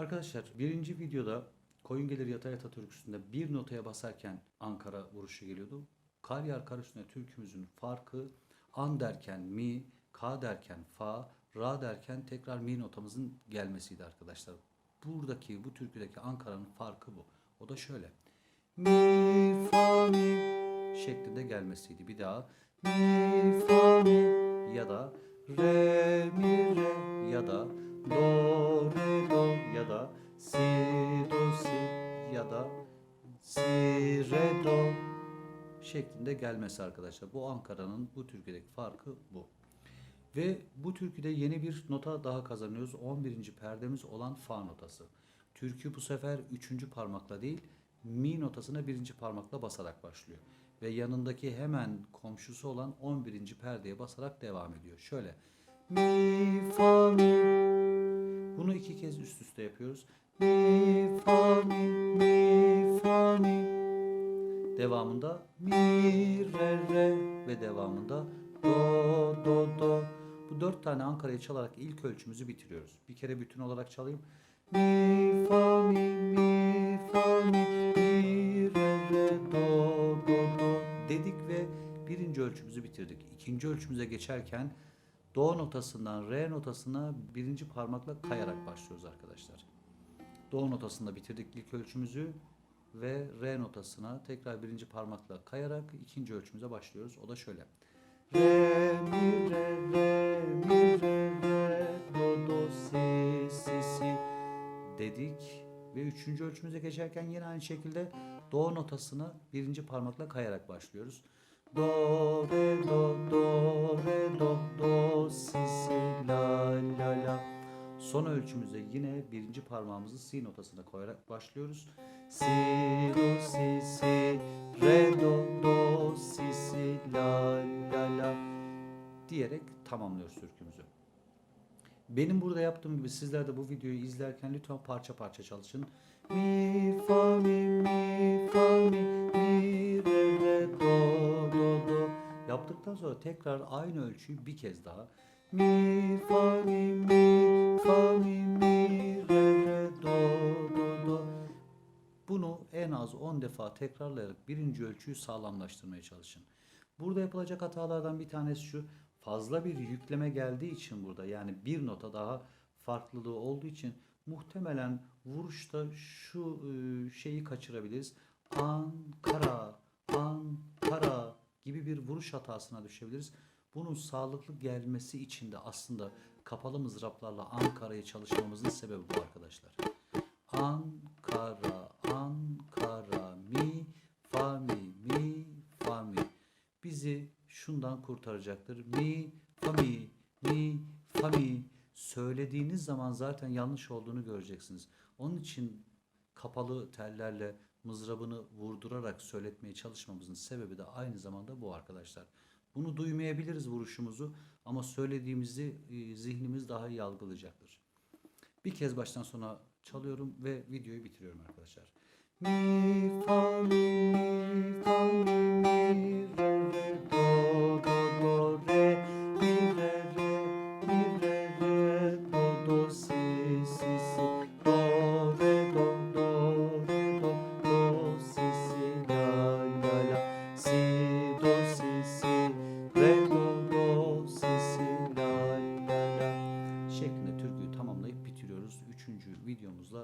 Arkadaşlar birinci videoda Koyun Gelir Yatay Yata türküsünde bir notaya basarken Ankara vuruşu geliyordu. Kar yar kar üstüne türkümüzün farkı an derken mi, ka derken fa, ra derken tekrar mi notamızın gelmesiydi arkadaşlar. Buradaki bu türküdeki Ankara'nın farkı bu. O da şöyle. Mi, fa, mi şeklinde gelmesiydi. Bir daha mi, fa, mi ya da re, mi, si, re, do şeklinde gelmesi arkadaşlar. Bu Ankara'nın bu türküdeki farkı bu. Ve bu türküde yeni bir nota daha kazanıyoruz. 11. perdemiz olan fa notası. Türkü bu sefer 3. parmakla değil, mi notasına 1. parmakla basarak başlıyor. Ve yanındaki hemen komşusu olan 11. perdeye basarak devam ediyor. Şöyle. Mi, fa, mi. Bunu iki kez üst üste yapıyoruz. Mi, fa, mi, mi. Devamında mi, re, re ve devamında do, do, do. Bu dört tane Ankara'yı çalarak ilk ölçümüzü bitiriyoruz. Bir kere bütün olarak çalayım. Mi, fa, mi, mi, fa, mi, mi, re, re, do, do, do dedik ve birinci ölçümüzü bitirdik. İkinci ölçümüze geçerken do notasından re notasına birinci parmakla kayarak başlıyoruz arkadaşlar. Do notasında bitirdik ilk ölçümüzü ve re notasına tekrar birinci parmakla kayarak ikinci ölçümüze başlıyoruz. O da şöyle. Re mi re re mi re re do do si si si dedik ve üçüncü ölçümüze geçerken yine aynı şekilde do notasına birinci parmakla kayarak başlıyoruz. Do re do do re do do si si la la la. Son ölçümüzde yine birinci parmağımızı si notasına koyarak başlıyoruz. Si do si si re do do si si la la la diyerek tamamlıyoruz türkümüzü. Benim burada yaptığım gibi sizler de bu videoyu izlerken lütfen parça parça çalışın. Mi fa mi mi fa mi mi re re do do do yaptıktan sonra tekrar aynı ölçüyü bir kez daha mi fa mi mi fa mi mi az 10 defa tekrarlayarak birinci ölçüyü sağlamlaştırmaya çalışın. Burada yapılacak hatalardan bir tanesi şu. Fazla bir yükleme geldiği için burada yani bir nota daha farklılığı olduğu için muhtemelen vuruşta şu e, şeyi kaçırabiliriz. Ankara, Ankara gibi bir vuruş hatasına düşebiliriz. Bunun sağlıklı gelmesi için de aslında kapalı mızraplarla Ankara'yı çalışmamızın sebebi bu arkadaşlar. Ankara, Ankara, Bizi şundan kurtaracaktır. Mi, fa mi, mi, fa mi. Söylediğiniz zaman zaten yanlış olduğunu göreceksiniz. Onun için kapalı tellerle mızrabını vurdurarak söyletmeye çalışmamızın sebebi de aynı zamanda bu arkadaşlar. Bunu duymayabiliriz vuruşumuzu ama söylediğimizi e, zihnimiz daha iyi algılayacaktır. Bir kez baştan sona çalıyorum ve videoyu bitiriyorum arkadaşlar. Mi fa mi mi fa mi